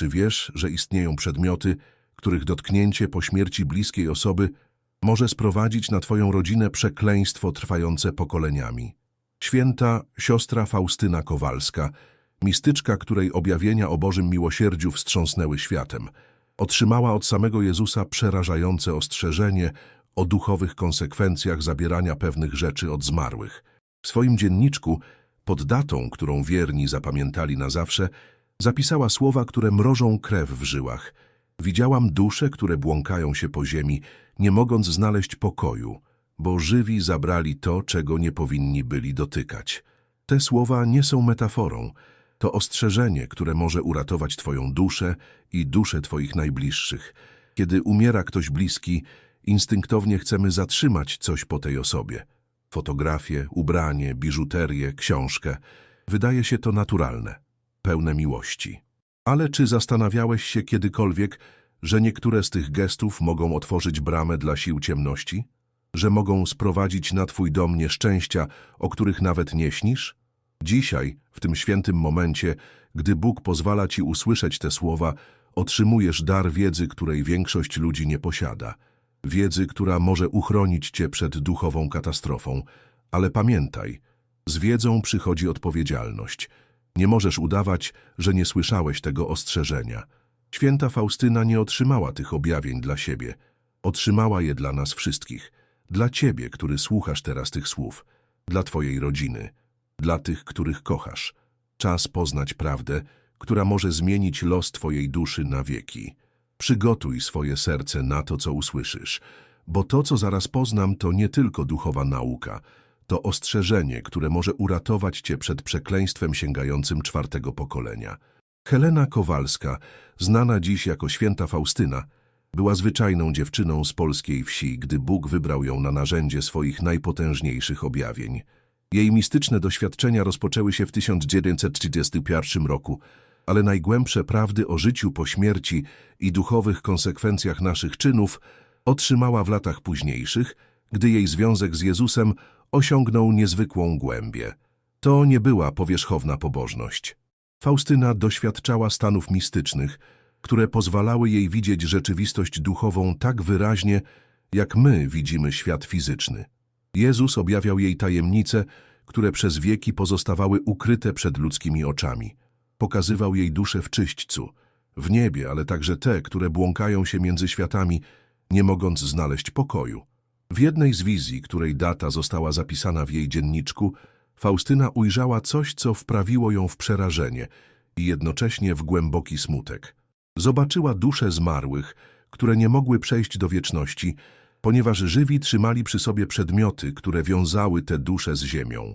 Czy wiesz, że istnieją przedmioty, których dotknięcie po śmierci bliskiej osoby może sprowadzić na twoją rodzinę przekleństwo trwające pokoleniami? Święta siostra Faustyna Kowalska, mistyczka, której objawienia o Bożym miłosierdziu wstrząsnęły światem, otrzymała od samego Jezusa przerażające ostrzeżenie o duchowych konsekwencjach zabierania pewnych rzeczy od zmarłych. W swoim dzienniczku, pod datą, którą wierni zapamiętali na zawsze, zapisała słowa, które mrożą krew w żyłach. Widziałam dusze, które błąkają się po ziemi, nie mogąc znaleźć pokoju, bo żywi zabrali to, czego nie powinni byli dotykać. Te słowa nie są metaforą. To ostrzeżenie, które może uratować Twoją duszę i duszę Twoich najbliższych. Kiedy umiera ktoś bliski, instynktownie chcemy zatrzymać coś po tej osobie. Fotografię, ubranie, biżuterię, książkę. Wydaje się to naturalne, pełne miłości. Ale czy zastanawiałeś się kiedykolwiek, że niektóre z tych gestów mogą otworzyć bramę dla sił ciemności? Że mogą sprowadzić na Twój dom nieszczęścia, o których nawet nie śnisz? Dzisiaj, w tym świętym momencie, gdy Bóg pozwala Ci usłyszeć te słowa, otrzymujesz dar wiedzy, której większość ludzi nie posiada. Wiedzy, która może uchronić Cię przed duchową katastrofą. Ale pamiętaj, z wiedzą przychodzi odpowiedzialność. Nie możesz udawać, że nie słyszałeś tego ostrzeżenia. Święta Faustyna nie otrzymała tych objawień dla siebie. Otrzymała je dla nas wszystkich. Dla Ciebie, który słuchasz teraz tych słów. Dla Twojej rodziny. Dla tych, których kochasz. Czas poznać prawdę, która może zmienić los Twojej duszy na wieki. Przygotuj swoje serce na to, co usłyszysz, bo to, co zaraz poznam, to nie tylko duchowa nauka, to ostrzeżenie, które może uratować Cię przed przekleństwem sięgającym czwartego pokolenia. Helena Kowalska, znana dziś jako święta Faustyna, była zwyczajną dziewczyną z polskiej wsi, gdy Bóg wybrał ją na narzędzie swoich najpotężniejszych objawień. Jej mistyczne doświadczenia rozpoczęły się w 1931 roku, ale najgłębsze prawdy o życiu po śmierci i duchowych konsekwencjach naszych czynów otrzymała w latach późniejszych, gdy jej związek z Jezusem osiągnął niezwykłą głębię. To nie była powierzchowna pobożność. Faustyna doświadczała stanów mistycznych, które pozwalały jej widzieć rzeczywistość duchową tak wyraźnie, jak my widzimy świat fizyczny. Jezus objawiał jej tajemnice, które przez wieki pozostawały ukryte przed ludzkimi oczami. Pokazywał jej duszę w czyśćcu, w niebie, ale także te, które błąkają się między światami, nie mogąc znaleźć pokoju. W jednej z wizji, której data została zapisana w jej dzienniczku, Faustyna ujrzała coś, co wprawiło ją w przerażenie i jednocześnie w głęboki smutek. Zobaczyła dusze zmarłych, które nie mogły przejść do wieczności, ponieważ żywi trzymali przy sobie przedmioty, które wiązały te dusze z ziemią.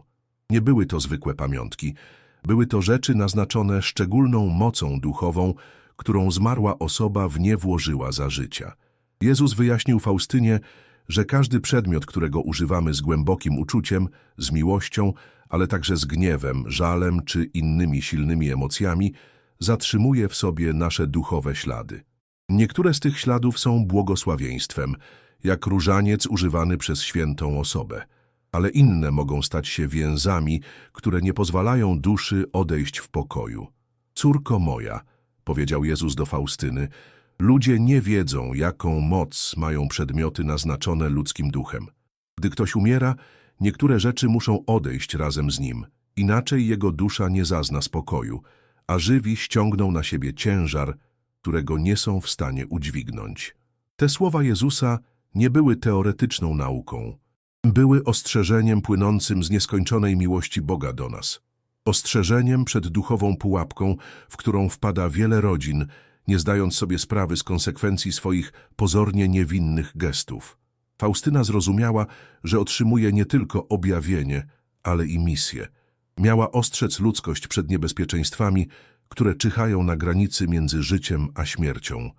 Nie były to zwykłe pamiątki, były to rzeczy naznaczone szczególną mocą duchową, którą zmarła osoba w nie włożyła za życia. Jezus wyjaśnił Faustynie, że każdy przedmiot, którego używamy z głębokim uczuciem, z miłością, ale także z gniewem, żalem czy innymi silnymi emocjami, zatrzymuje w sobie nasze duchowe ślady. Niektóre z tych śladów są błogosławieństwem, jak różaniec używany przez świętą osobę, ale inne mogą stać się więzami, które nie pozwalają duszy odejść w pokoju. Córko moja, powiedział Jezus do Faustyny, ludzie nie wiedzą, jaką moc mają przedmioty naznaczone ludzkim duchem. Gdy ktoś umiera, niektóre rzeczy muszą odejść razem z nim, inaczej jego dusza nie zazna spokoju, a żywi ściągną na siebie ciężar, którego nie są w stanie udźwignąć. Te słowa Jezusa nie były teoretyczną nauką. Były ostrzeżeniem płynącym z nieskończonej miłości Boga do nas. Ostrzeżeniem przed duchową pułapką, w którą wpada wiele rodzin, nie zdając sobie sprawy z konsekwencji swoich pozornie niewinnych gestów. Faustyna zrozumiała, że otrzymuje nie tylko objawienie, ale i misję. Miała ostrzec ludzkość przed niebezpieczeństwami, które czyhają na granicy między życiem a śmiercią.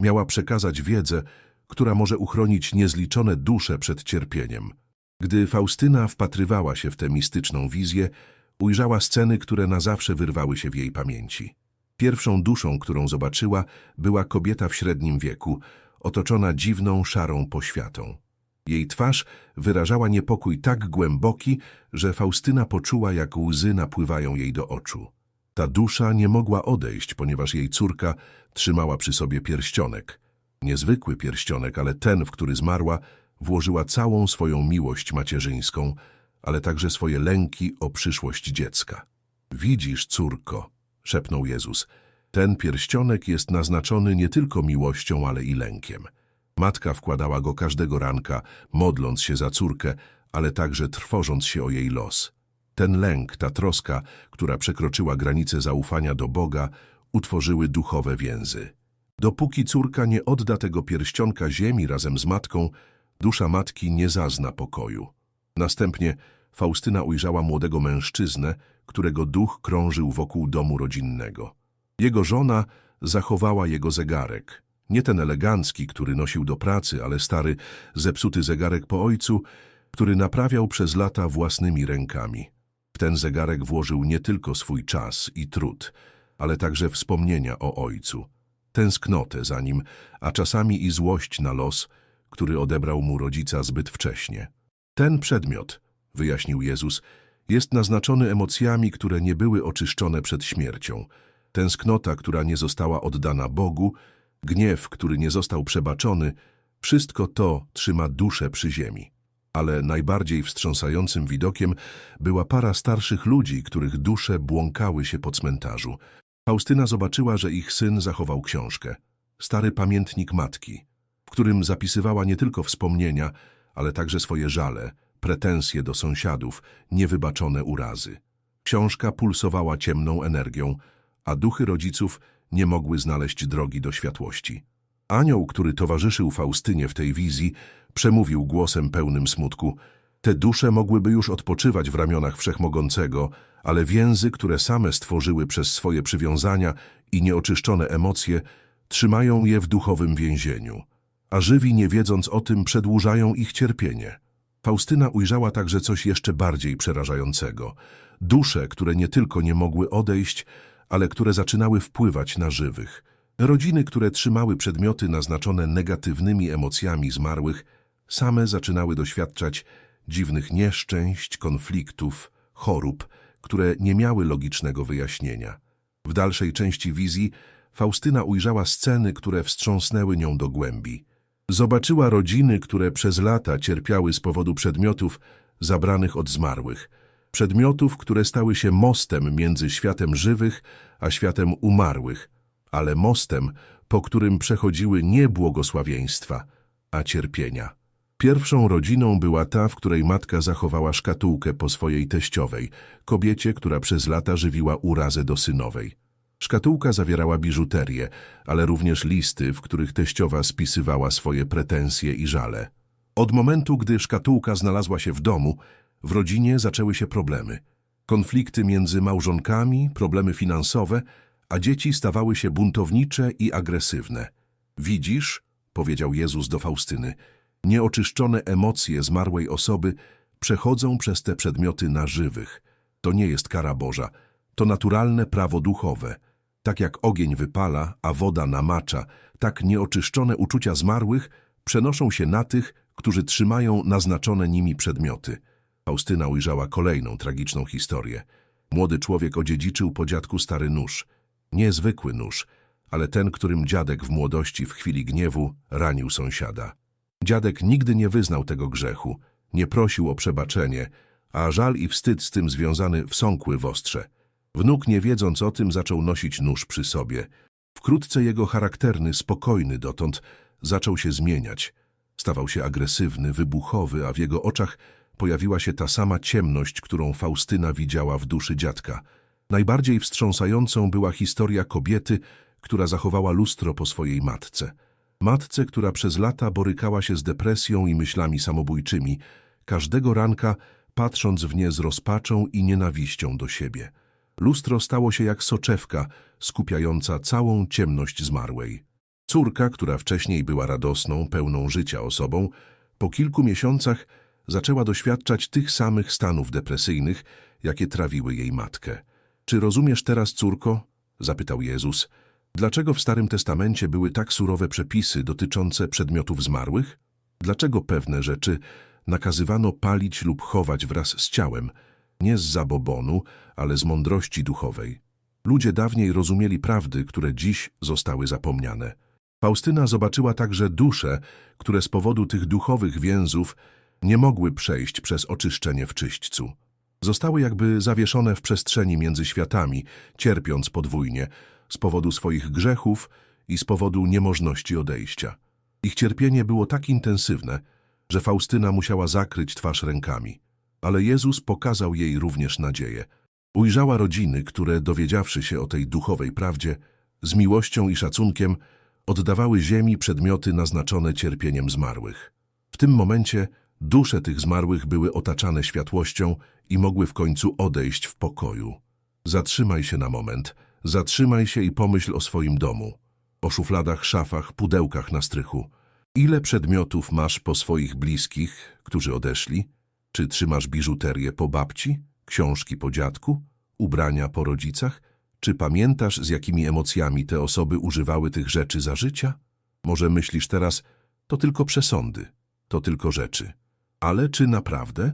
Miała przekazać wiedzę, która może uchronić niezliczone dusze przed cierpieniem. Gdy Faustyna wpatrywała się w tę mistyczną wizję, ujrzała sceny, które na zawsze wyrwały się w jej pamięci. Pierwszą duszą, którą zobaczyła, była kobieta w średnim wieku, otoczona dziwną, szarą poświatą. Jej twarz wyrażała niepokój tak głęboki, że Faustyna poczuła, jak łzy napływają jej do oczu. Ta dusza nie mogła odejść, ponieważ jej córka trzymała przy sobie pierścionek. Niezwykły pierścionek, ale ten, w który zmarła, włożyła całą swoją miłość macierzyńską, ale także swoje lęki o przyszłość dziecka. Widzisz, córko, szepnął Jezus, ten pierścionek jest naznaczony nie tylko miłością, ale i lękiem. Matka wkładała go każdego ranka, modląc się za córkę, ale także trwożąc się o jej los. Ten lęk, ta troska, która przekroczyła granice zaufania do Boga, utworzyły duchowe więzy. Dopóki córka nie odda tego pierścionka ziemi razem z matką, dusza matki nie zazna pokoju. Następnie Faustyna ujrzała młodego mężczyznę, którego duch krążył wokół domu rodzinnego. Jego żona zachowała jego zegarek. Nie ten elegancki, który nosił do pracy, ale stary, zepsuty zegarek po ojcu, który naprawiał przez lata własnymi rękami. W ten zegarek włożył nie tylko swój czas i trud, ale także wspomnienia o ojcu, tęsknotę za nim, a czasami i złość na los, który odebrał mu rodzica zbyt wcześnie. Ten przedmiot, wyjaśnił Jezus, jest naznaczony emocjami, które nie były oczyszczone przed śmiercią. Tęsknota, która nie została oddana Bogu, gniew, który nie został przebaczony, wszystko to trzyma duszę przy ziemi. Ale najbardziej wstrząsającym widokiem była para starszych ludzi, których dusze błąkały się po cmentarzu. Faustyna zobaczyła, że ich syn zachował książkę. Stary pamiętnik matki, w którym zapisywała nie tylko wspomnienia, ale także swoje żale, pretensje do sąsiadów, niewybaczone urazy. Książka pulsowała ciemną energią, a duchy rodziców nie mogły znaleźć drogi do światłości. Anioł, który towarzyszył Faustynie w tej wizji, przemówił głosem pełnym smutku. Te dusze mogłyby już odpoczywać w ramionach Wszechmogącego, ale więzy, które same stworzyły przez swoje przywiązania i nieoczyszczone emocje, trzymają je w duchowym więzieniu. A żywi, nie wiedząc o tym, przedłużają ich cierpienie. Faustyna ujrzała także coś jeszcze bardziej przerażającego. Dusze, które nie tylko nie mogły odejść, ale które zaczynały wpływać na żywych. Rodziny, które trzymały przedmioty naznaczone negatywnymi emocjami zmarłych, same zaczynały doświadczać dziwnych nieszczęść, konfliktów, chorób, które nie miały logicznego wyjaśnienia. W dalszej części wizji Faustyna ujrzała sceny, które wstrząsnęły nią do głębi. Zobaczyła rodziny, które przez lata cierpiały z powodu przedmiotów zabranych od zmarłych. Przedmiotów, które stały się mostem między światem żywych a światem umarłych, ale mostem, po którym przechodziły nie błogosławieństwa, a cierpienia. Pierwszą rodziną była ta, w której matka zachowała szkatułkę po swojej teściowej, kobiecie, która przez lata żywiła urazę do synowej. Szkatułka zawierała biżuterię, ale również listy, w których teściowa spisywała swoje pretensje i żale. Od momentu, gdy szkatułka znalazła się w domu, w rodzinie zaczęły się problemy. Konflikty między małżonkami, problemy finansowe, a dzieci stawały się buntownicze i agresywne. Widzisz, powiedział Jezus do Faustyny, nieoczyszczone emocje zmarłej osoby przechodzą przez te przedmioty na żywych. To nie jest kara Boża, to naturalne prawo duchowe. Tak jak ogień wypala, a woda namacza, tak nieoczyszczone uczucia zmarłych przenoszą się na tych, którzy trzymają naznaczone nimi przedmioty. Faustyna ujrzała kolejną tragiczną historię. Młody człowiek odziedziczył po dziadku stary nóż. Niezwykły nóż, ale ten, którym dziadek w młodości w chwili gniewu ranił sąsiada. Dziadek nigdy nie wyznał tego grzechu, nie prosił o przebaczenie, a żal i wstyd z tym związany wsąkły w ostrze. Wnuk, nie wiedząc o tym, zaczął nosić nóż przy sobie. Wkrótce jego charakterny, spokojny dotąd, zaczął się zmieniać. Stawał się agresywny, wybuchowy, a w jego oczach pojawiła się ta sama ciemność, którą Faustyna widziała w duszy dziadka. Najbardziej wstrząsającą była historia kobiety, która zachowała lustro po swojej matce. Matce, która przez lata borykała się z depresją i myślami samobójczymi, każdego ranka patrząc w nie z rozpaczą i nienawiścią do siebie. Lustro stało się jak soczewka, skupiająca całą ciemność zmarłej. Córka, która wcześniej była radosną, pełną życia osobą, po kilku miesiącach zaczęła doświadczać tych samych stanów depresyjnych, jakie trawiły jej matkę. Czy rozumiesz teraz, córko? zapytał Jezus. Dlaczego w Starym Testamencie były tak surowe przepisy dotyczące przedmiotów zmarłych? Dlaczego pewne rzeczy nakazywano palić lub chować wraz z ciałem, nie z zabobonu, ale z mądrości duchowej? Ludzie dawniej rozumieli prawdy, które dziś zostały zapomniane. Faustyna zobaczyła także dusze, które z powodu tych duchowych więzów nie mogły przejść przez oczyszczenie w czyśćcu. Zostały jakby zawieszone w przestrzeni między światami, cierpiąc podwójnie z powodu swoich grzechów i z powodu niemożności odejścia. Ich cierpienie było tak intensywne, że Faustyna musiała zakryć twarz rękami. Ale Jezus pokazał jej również nadzieję. Ujrzała rodziny, które, dowiedziawszy się o tej duchowej prawdzie, z miłością i szacunkiem oddawały ziemi przedmioty naznaczone cierpieniem zmarłych. W tym momencie dusze tych zmarłych były otaczane światłością i mogły w końcu odejść w pokoju. Zatrzymaj się na moment, zatrzymaj się i pomyśl o swoim domu, o szufladach, szafach, pudełkach na strychu. Ile przedmiotów masz po swoich bliskich, którzy odeszli? Czy trzymasz biżuterię po babci, książki po dziadku, ubrania po rodzicach? Czy pamiętasz, z jakimi emocjami te osoby używały tych rzeczy za życia? Może myślisz teraz, to tylko przesądy, to tylko rzeczy. Ale czy naprawdę?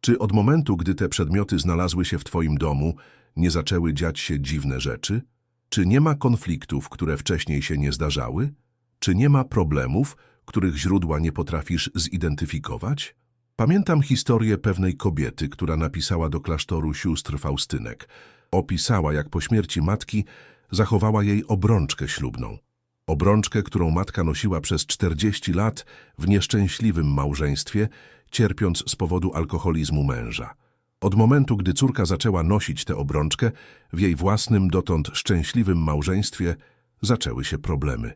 Czy od momentu, gdy te przedmioty znalazły się w twoim domu, nie zaczęły dziać się dziwne rzeczy? Czy nie ma konfliktów, które wcześniej się nie zdarzały? Czy nie ma problemów, których źródła nie potrafisz zidentyfikować? Pamiętam historię pewnej kobiety, która napisała do klasztoru sióstr Faustynek. Opisała, jak po śmierci matki zachowała jej obrączkę ślubną. Obrączkę, którą matka nosiła przez 40 lat w nieszczęśliwym małżeństwie, cierpiąc z powodu alkoholizmu męża. Od momentu, gdy córka zaczęła nosić tę obrączkę, w jej własnym, dotąd szczęśliwym małżeństwie zaczęły się problemy.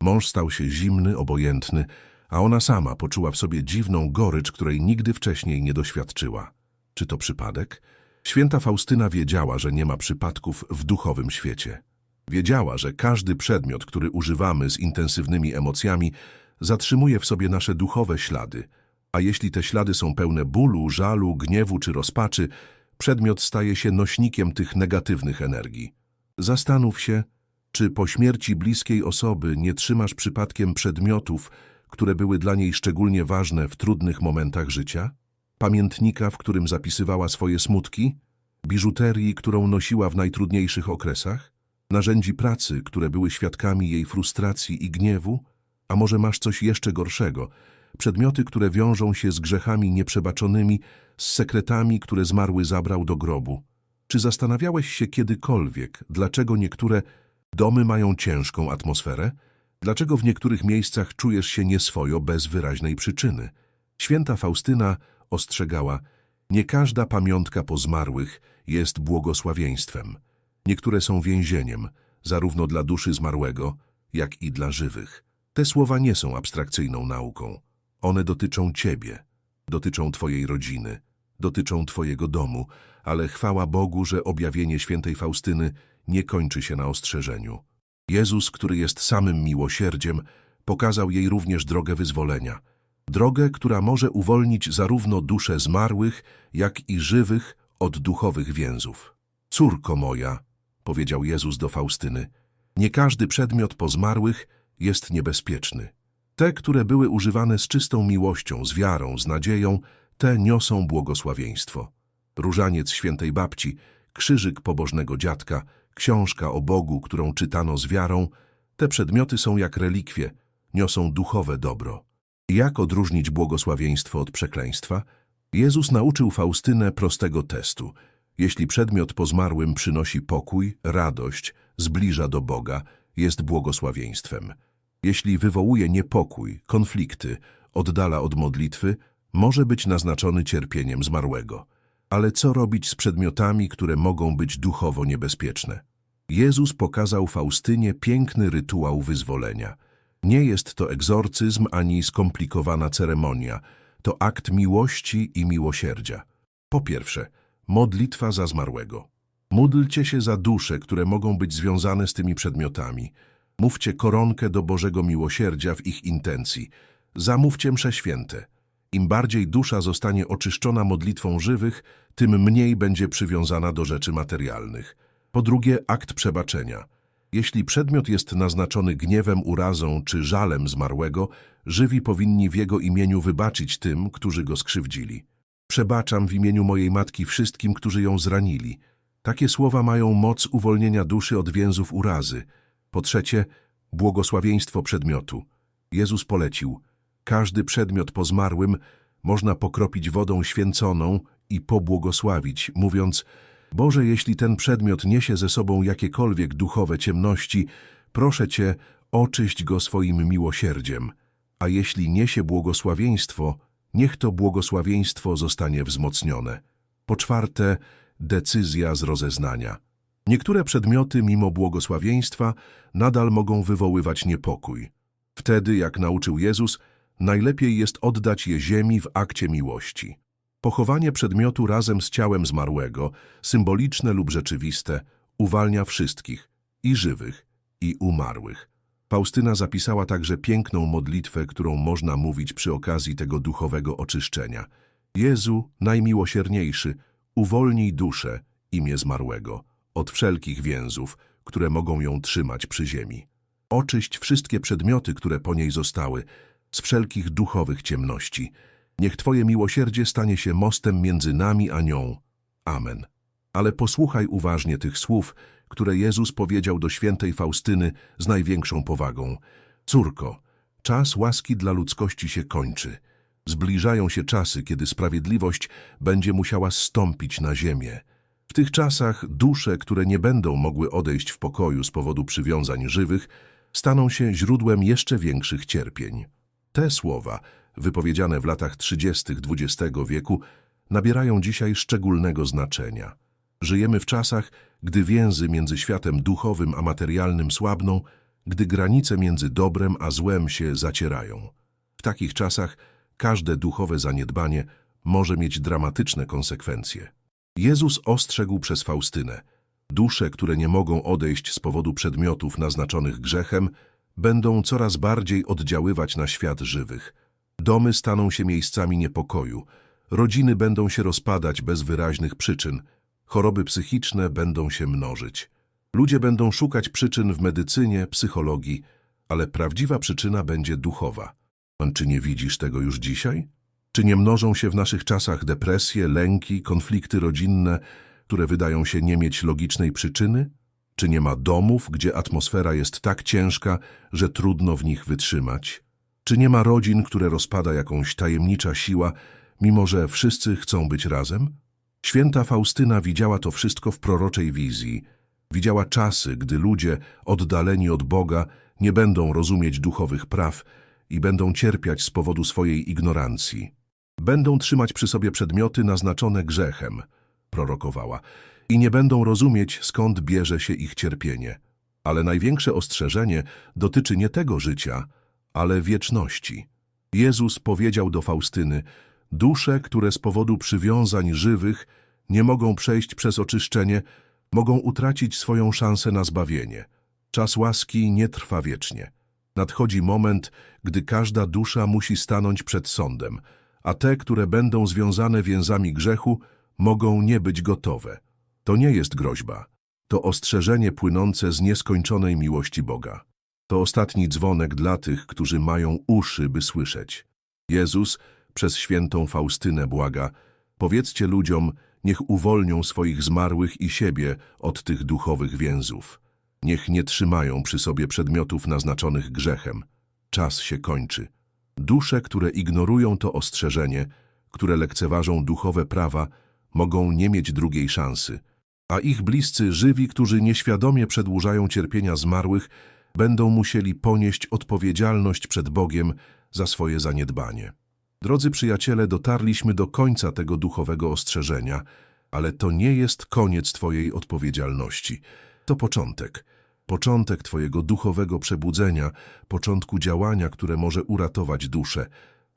Mąż stał się zimny, obojętny, a ona sama poczuła w sobie dziwną gorycz, której nigdy wcześniej nie doświadczyła. Czy to przypadek? Święta Faustyna wiedziała, że nie ma przypadków w duchowym świecie. Wiedziała, że każdy przedmiot, który używamy z intensywnymi emocjami, zatrzymuje w sobie nasze duchowe ślady, a jeśli te ślady są pełne bólu, żalu, gniewu czy rozpaczy, przedmiot staje się nośnikiem tych negatywnych energii. Zastanów się, czy po śmierci bliskiej osoby nie trzymasz przypadkiem przedmiotów, które były dla niej szczególnie ważne w trudnych momentach życia? Pamiętnika, w którym zapisywała swoje smutki? Biżuterii, którą nosiła w najtrudniejszych okresach? Narzędzi pracy, które były świadkami jej frustracji i gniewu? A może masz coś jeszcze gorszego? Przedmioty, które wiążą się z grzechami nieprzebaczonymi, z sekretami, które zmarły zabrał do grobu. Czy zastanawiałeś się kiedykolwiek, dlaczego niektóre domy mają ciężką atmosferę? Dlaczego w niektórych miejscach czujesz się nieswojo bez wyraźnej przyczyny? Święta Faustyna ostrzegała, nie każda pamiątka po zmarłych jest błogosławieństwem. Niektóre są więzieniem, zarówno dla duszy zmarłego, jak i dla żywych. Te słowa nie są abstrakcyjną nauką. One dotyczą ciebie, dotyczą twojej rodziny, dotyczą twojego domu, ale chwała Bogu, że objawienie świętej Faustyny nie kończy się na ostrzeżeniu. Jezus, który jest samym miłosierdziem, pokazał jej również drogę wyzwolenia. Drogę, która może uwolnić zarówno dusze zmarłych, jak i żywych od duchowych więzów. Córko moja, powiedział Jezus do Faustyny, nie każdy przedmiot po zmarłych jest niebezpieczny. Te, które były używane z czystą miłością, z wiarą, z nadzieją, te niosą błogosławieństwo. Różaniec świętej babci, krzyżyk pobożnego dziadka, książka o Bogu, którą czytano z wiarą, te przedmioty są jak relikwie, niosą duchowe dobro. Jak odróżnić błogosławieństwo od przekleństwa? Jezus nauczył Faustynę prostego testu. Jeśli przedmiot po zmarłym przynosi pokój, radość, zbliża do Boga, jest błogosławieństwem. Jeśli wywołuje niepokój, konflikty, oddala od modlitwy, może być naznaczony cierpieniem zmarłego. Ale co robić z przedmiotami, które mogą być duchowo niebezpieczne? Jezus pokazał Faustynie piękny rytuał wyzwolenia. Nie jest to egzorcyzm ani skomplikowana ceremonia. To akt miłości i miłosierdzia. Po pierwsze, modlitwa za zmarłego. Módlcie się za dusze, które mogą być związane z tymi przedmiotami. Mówcie koronkę do Bożego Miłosierdzia w ich intencji. Zamówcie msze święte. Im bardziej dusza zostanie oczyszczona modlitwą żywych, tym mniej będzie przywiązana do rzeczy materialnych. Po drugie, akt przebaczenia. Jeśli przedmiot jest naznaczony gniewem, urazą czy żalem zmarłego, żywi powinni w jego imieniu wybaczyć tym, którzy go skrzywdzili. Przebaczam w imieniu mojej matki wszystkim, którzy ją zranili. Takie słowa mają moc uwolnienia duszy od więzów urazy. Po trzecie, błogosławieństwo przedmiotu. Jezus polecił, każdy przedmiot po zmarłym można pokropić wodą święconą i pobłogosławić, mówiąc, Boże, jeśli ten przedmiot niesie ze sobą jakiekolwiek duchowe ciemności, proszę Cię, oczyść go swoim miłosierdziem. A jeśli niesie błogosławieństwo, niech to błogosławieństwo zostanie wzmocnione. Po czwarte, decyzja z rozeznania. Niektóre przedmioty, mimo błogosławieństwa, nadal mogą wywoływać niepokój. Wtedy, jak nauczył Jezus, najlepiej jest oddać je ziemi w akcie miłości. Pochowanie przedmiotu razem z ciałem zmarłego, symboliczne lub rzeczywiste, uwalnia wszystkich, i żywych, i umarłych. Faustyna zapisała także piękną modlitwę, którą można mówić przy okazji tego duchowego oczyszczenia. Jezu, najmiłosierniejszy, uwolnij duszę, imię zmarłego, od wszelkich więzów, które mogą ją trzymać przy ziemi. Oczyść wszystkie przedmioty, które po niej zostały, z wszelkich duchowych ciemności. Niech Twoje miłosierdzie stanie się mostem między nami a nią. Amen. Ale posłuchaj uważnie tych słów, które Jezus powiedział do świętej Faustyny z największą powagą. Córko, czas łaski dla ludzkości się kończy. Zbliżają się czasy, kiedy sprawiedliwość będzie musiała stąpić na ziemię. W tych czasach dusze, które nie będą mogły odejść w pokoju z powodu przywiązań żywych, staną się źródłem jeszcze większych cierpień. Te słowa, wypowiedziane w latach 30. XX wieku, nabierają dzisiaj szczególnego znaczenia. Żyjemy w czasach, gdy więzy między światem duchowym a materialnym słabną, gdy granice między dobrem a złem się zacierają. W takich czasach każde duchowe zaniedbanie może mieć dramatyczne konsekwencje. Jezus ostrzegł przez Faustynę. Dusze, które nie mogą odejść z powodu przedmiotów naznaczonych grzechem, będą coraz bardziej oddziaływać na świat żywych. Domy staną się miejscami niepokoju, rodziny będą się rozpadać bez wyraźnych przyczyn, choroby psychiczne będą się mnożyć. Ludzie będą szukać przyczyn w medycynie, psychologii, ale prawdziwa przyczyna będzie duchowa. Czy nie widzisz tego już dzisiaj? Czy nie mnożą się w naszych czasach depresje, lęki, konflikty rodzinne, które wydają się nie mieć logicznej przyczyny? Czy nie ma domów, gdzie atmosfera jest tak ciężka, że trudno w nich wytrzymać? Czy nie ma rodzin, które rozpada jakąś tajemnicza siła, mimo że wszyscy chcą być razem? Święta Faustyna widziała to wszystko w proroczej wizji. Widziała czasy, gdy ludzie, oddaleni od Boga, nie będą rozumieć duchowych praw i będą cierpiać z powodu swojej ignorancji. Będą trzymać przy sobie przedmioty naznaczone grzechem, prorokowała, i nie będą rozumieć, skąd bierze się ich cierpienie. Ale największe ostrzeżenie dotyczy nie tego życia, ale wieczności. Jezus powiedział do Faustyny, dusze, które z powodu przywiązań żywych nie mogą przejść przez oczyszczenie, mogą utracić swoją szansę na zbawienie. Czas łaski nie trwa wiecznie. Nadchodzi moment, gdy każda dusza musi stanąć przed sądem, a te, które będą związane więzami grzechu, mogą nie być gotowe. To nie jest groźba. To ostrzeżenie płynące z nieskończonej miłości Boga. To ostatni dzwonek dla tych, którzy mają uszy, by słyszeć. Jezus przez świętą Faustynę błaga, powiedzcie ludziom, niech uwolnią swoich zmarłych i siebie od tych duchowych więzów. Niech nie trzymają przy sobie przedmiotów naznaczonych grzechem. Czas się kończy. Dusze, które ignorują to ostrzeżenie, które lekceważą duchowe prawa, mogą nie mieć drugiej szansy, a ich bliscy żywi, którzy nieświadomie przedłużają cierpienia zmarłych, będą musieli ponieść odpowiedzialność przed Bogiem za swoje zaniedbanie. Drodzy przyjaciele, dotarliśmy do końca tego duchowego ostrzeżenia, ale to nie jest koniec Twojej odpowiedzialności. To początek. Początek Twojego duchowego przebudzenia, początku działania, które może uratować duszę,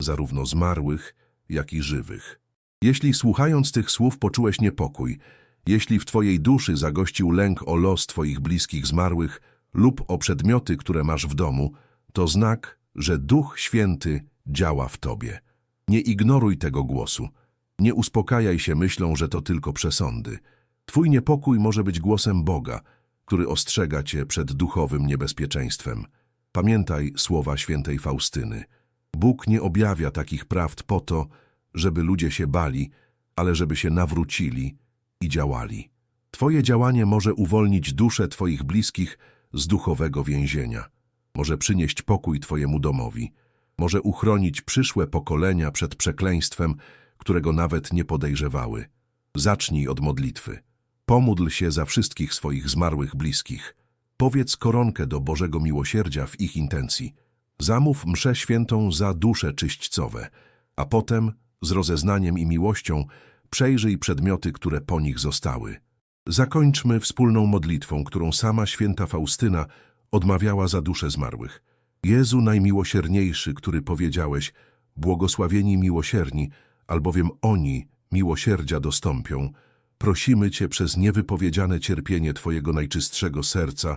zarówno zmarłych, jak i żywych. Jeśli słuchając tych słów poczułeś niepokój, jeśli w Twojej duszy zagościł lęk o los Twoich bliskich zmarłych lub o przedmioty, które masz w domu, to znak, że Duch Święty działa w Tobie. Nie ignoruj tego głosu. Nie uspokajaj się myślą, że to tylko przesądy. Twój niepokój może być głosem Boga, który ostrzega Cię przed duchowym niebezpieczeństwem. Pamiętaj słowa świętej Faustyny. Bóg nie objawia takich prawd po to, żeby ludzie się bali, ale żeby się nawrócili i działali. Twoje działanie może uwolnić duszę Twoich bliskich z duchowego więzienia. Może przynieść pokój Twojemu domowi. Może uchronić przyszłe pokolenia przed przekleństwem, którego nawet nie podejrzewały. Zacznij od modlitwy. Pomódl się za wszystkich swoich zmarłych bliskich. Powiedz koronkę do Bożego Miłosierdzia w ich intencji. Zamów mszę świętą za dusze czyśćcowe, a potem, z rozeznaniem i miłością, przejrzyj przedmioty, które po nich zostały. Zakończmy wspólną modlitwą, którą sama święta Faustyna odmawiała za dusze zmarłych. Jezu najmiłosierniejszy, który powiedziałeś, błogosławieni miłosierni, albowiem oni miłosierdzia dostąpią, prosimy Cię przez niewypowiedziane cierpienie Twojego najczystszego serca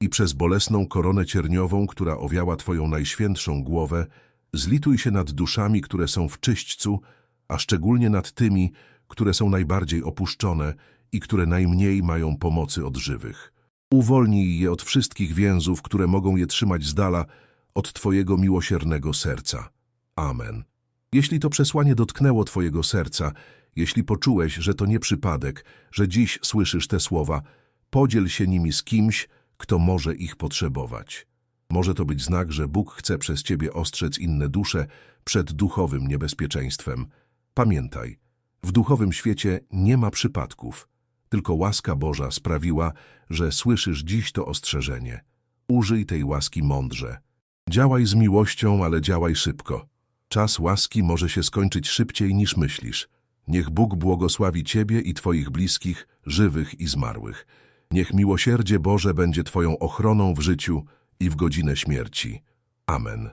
i przez bolesną koronę cierniową, która owiała Twoją najświętszą głowę, zlituj się nad duszami, które są w czyśćcu, a szczególnie nad tymi, które są najbardziej opuszczone i które najmniej mają pomocy od żywych. Uwolnij je od wszystkich więzów, które mogą je trzymać z dala od Twojego miłosiernego serca. Amen. Jeśli to przesłanie dotknęło Twojego serca, jeśli poczułeś, że to nie przypadek, że dziś słyszysz te słowa, podziel się nimi z kimś, kto może ich potrzebować. Może to być znak, że Bóg chce przez Ciebie ostrzec inne dusze przed duchowym niebezpieczeństwem. Pamiętaj, w duchowym świecie nie ma przypadków. Tylko łaska Boża sprawiła, że słyszysz dziś to ostrzeżenie. Użyj tej łaski mądrze. Działaj z miłością, ale działaj szybko. Czas łaski może się skończyć szybciej niż myślisz. Niech Bóg błogosławi Ciebie i Twoich bliskich, żywych i zmarłych. Niech miłosierdzie Boże będzie Twoją ochroną w życiu i w godzinę śmierci. Amen.